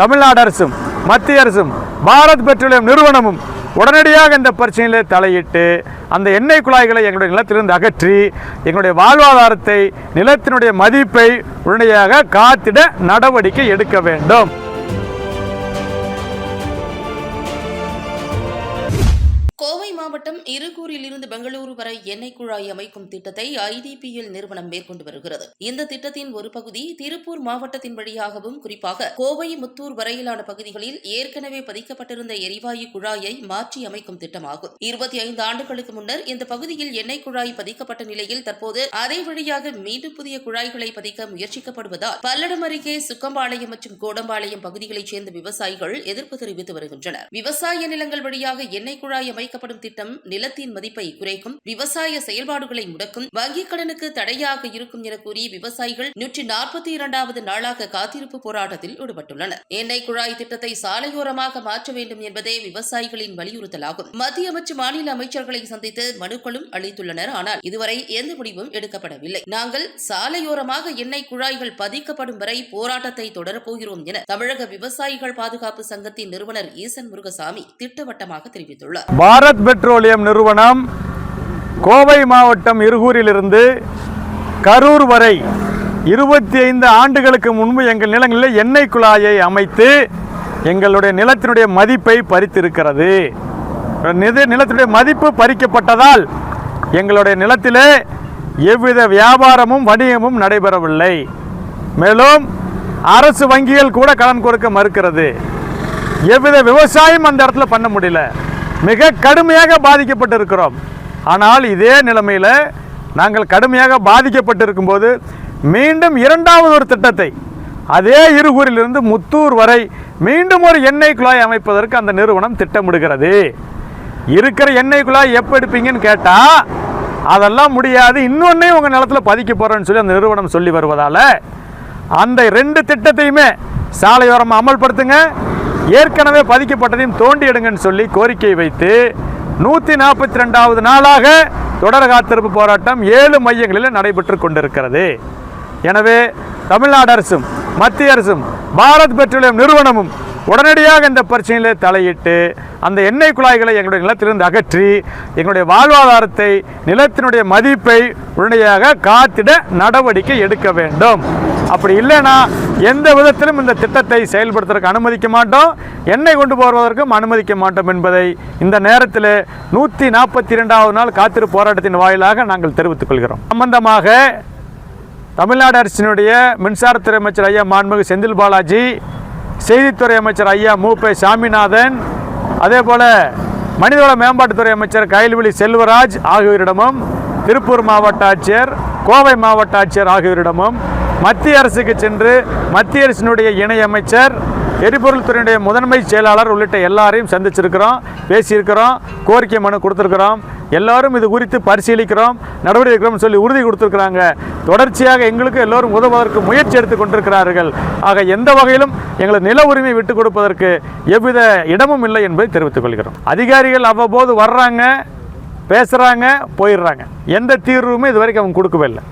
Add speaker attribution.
Speaker 1: தமிழ்நாடு அரசும் மத்திய அரசும் பாரத் பெட்ரோலியம் நிறுவனமும் உடனடியாக இந்த பிரச்சனையில் தலையிட்டு அந்த எண்ணெய் குழாய்களை எங்களுடைய நிலத்திலிருந்து அகற்றி எங்களுடைய வாழ்வாதாரத்தை நிலத்தினுடைய மதிப்பை உடனடியாக காத்திட நடவடிக்கை எடுக்க வேண்டும்.
Speaker 2: மாவட்டம் இருகூரிலிருந்து பெங்களூரு வரை எண்ணெய் குழாய் அமைக்கும் திட்டத்தை ஐடிபிஎல் நிறுவனம் மேற்கொண்டு வருகிறது. இந்த திட்டத்தின் ஒரு பகுதி திருப்பூர் மாவட்டத்தின் வழியாகவும் குறிப்பாக கோவை முத்தூர் வரையிலான பகுதிகளில் ஏற்கனவே பதிக்கப்பட்டிருந்த எரிவாயு குழாயை மாற்றி அமைக்கும் திட்டமாகும். இருபத்தி ஐந்து ஆண்டுகளுக்கு முன்னர் இந்த பகுதியில் எண்ணெய் குழாய் பதிக்கப்பட்ட நிலையில் தற்போது அதே வழியாக மீண்டும் புதிய குழாய்களை பதிக்க முயற்சிக்கப்படுவதால் பல்லடம் அருகே சுக்கம்பாளையம் மற்றும் கோடம்பாளையம் பகுதிகளைச் சேர்ந்த விவசாயிகள் எதிர்ப்பு தெரிவித்து வருகின்றனர். விவசாய நிலங்கள் வழியாக எண்ணெய் குழாய் அமைக்கப்படும் திட்டம் நிலத்தின் மதிப்பை குறைக்கும் விவசாய செயல்பாடுகளை முடக்கும் வங்கிக் கடனுக்கு தடையாக இருக்கும் என கூறி விவசாயிகள் நூற்றி நாற்பத்தி இரண்டாவது நாளாக காத்திருப்பு போராட்டத்தில் ஈடுபட்டுள்ளனர். எண்ணெய் குழாய் திட்டத்தை சாலையோரமாக மாற்ற வேண்டும் என்பதே விவசாயிகளின் வலியுறுத்தலாகும். மத்திய மற்றும் மாநில அமைச்சர்களை சந்தித்து மனுக்களும் அளித்துள்ளனர். ஆனால் இதுவரை எந்த முடிவும் எடுக்கப்படவில்லை. நாங்கள் சாலையோரமாக எண்ணெய் குழாய்கள் பதிக்கப்படும் வரை போராட்டத்தை தொடரப்போகிறோம் என தமிழக விவசாயிகள் பாதுகாப்பு சங்கத்தின் நிறுவனர் ஈசன் முருகசாமி திட்டவட்டமாக தெரிவித்துள்ளார்.
Speaker 1: பாரத் பெட்ரோலியம் நிறுவனம் கோவை மாவட்டம் இருகூரிலிருந்து கரூர் வரை இருபத்தி ஐந்து ஆண்டுகளுக்கு முன்பு எங்கள் நிலங்களில் எண்ணெய் குழாயை அமைத்து எங்களுடைய நிலத்தினுடைய மதிப்பை பறித்திருக்கிறது. நிலத்தினுடைய மதிப்பு பறிக்கப்பட்டதால் எங்களுடைய நிலத்திலே எவ்வித வியாபாரமும் வணிகமும் நடைபெறவில்லை. மேலும் அரசு வங்கிகள் கூட கடன் கொடுக்க மறுக்கிறது. எவ்வித விவசாயம் அந்த இடத்துல பண்ண முடியல. மிக கடுமையாக பாதிக்கப்பட்டு இருக்கிறோம் ஆனால் இதே நிலைமையில் நாங்கள் கடுமையாக பாதிக்கப்பட்டிருக்கும் போது மீண்டும் இரண்டாவது ஒரு திட்டத்தை அதே இருகூரிலிருந்து முத்தூர் வரை மீண்டும் ஒரு எண்ணெய் குழாய் அமைப்பதற்கு அந்த நிறுவனம் திட்டமிடுகிறது. இருக்கிற எண்ணெய் குழாய் எப்போ எடுப்பீங்கன்னு கேட்டால் அதெல்லாம் முடியாது. இன்னொன்னே உங்கள் நிலத்தில் பதிக்க போகிறேன்னு சொல்லி அந்த நிறுவனம் சொல்லி வருவதால் அந்த ரெண்டு திட்டத்தையுமே சாலையோரமாக அமல்படுத்துங்க. ஏற்கனவே பதிக்கப்பட்டதையும் தோண்டி எடுங்கன்னு சொல்லி கோரிக்கை வைத்து நூற்றி நாற்பத்தி ரெண்டாவது நாளாக தொடர் காத்திருப்பு போராட்டம் ஏழு மையங்களில் நடைபெற்று கொண்டிருக்கிறது. எனவே தமிழ்நாடு அரசும் மத்திய அரசும் பாரத் பெட்ரோலியம் நிறுவனமும் உடனடியாக இந்த பிரச்சனையில் தலையிட்டு அந்த எண்ணெய் குழாய்களை எங்களுடைய நிலத்திலிருந்து அகற்றி எங்களுடைய வாழ்வாதாரத்தை நிலத்தினுடைய மதிப்பை உடனடியாக காத்திட நடவடிக்கை எடுக்க வேண்டும். அப்படி இல்லைன்னா எந்த விதத்திலும் இந்த திட்டத்தை செயல்படுத்துறதுக்கு அனுமதிக்க மாட்டோம். எண்ணெய் கொண்டு போவதற்கும் அனுமதிக்க மாட்டோம் என்பதை இந்த நேரத்தில் நூற்றி நாற்பத்தி இரண்டாவது நாள் காத்திரு போராட்டத்தின் வாயிலாக நாங்கள் தெரிவித்துக் கொள்கிறோம். சம்பந்தமாக தமிழ்நாடு அரசினுடைய மின்சாரத்துறை அமைச்சர் ஐயா மாண்புமிகு செந்தில் பாலாஜி செய்தித்துறை அமைச்சர் ஐயா மூப்பை சாமிநாதன் அதே போல் மனிதவள மேம்பாட்டுத்துறை அமைச்சர் கயல்விழி செல்வராஜ் ஆகியோரிடமும் திருப்பூர் மாவட்ட ஆட்சியர் கோவை மாவட்ட ஆட்சியர் ஆகியோரிடமும் மத்திய அரசுக்கு சென்று மத்திய அரசினுடைய இணையமைச்சர் எரிபொருள் துறையினுடைய முதன்மை செயலாளர் உள்ளிட்ட எல்லாரையும் சந்திச்சிருக்கிறோம் பேசியிருக்கிறோம் கோரிக்கை மனு கொடுத்துருக்குறோம். எல்லாரும் இது குறித்து பரிசீலிக்கிறோம் நடவடிக்கை சொல்லி உறுதி கொடுத்துருக்குறாங்க. தொடர்ச்சியாக எங்களுக்கு எல்லோரும் உதவுவதற்கு முயற்சி எடுத்து கொண்டிருக்கிறார்கள். ஆக எந்த வகையிலும் எங்களது நில உரிமை விட்டு கொடுப்பதற்கு எவ்வித இடமும் இல்லை என்பதை தெரிவித்துக் கொள்கிறோம். அதிகாரிகள் அவ்வப்போது வர்றாங்க பேசுகிறாங்க போயிடுறாங்க. எந்த தீர்வுமே இது வரைக்கும் அவங்க கொடுக்கவே இல்லை.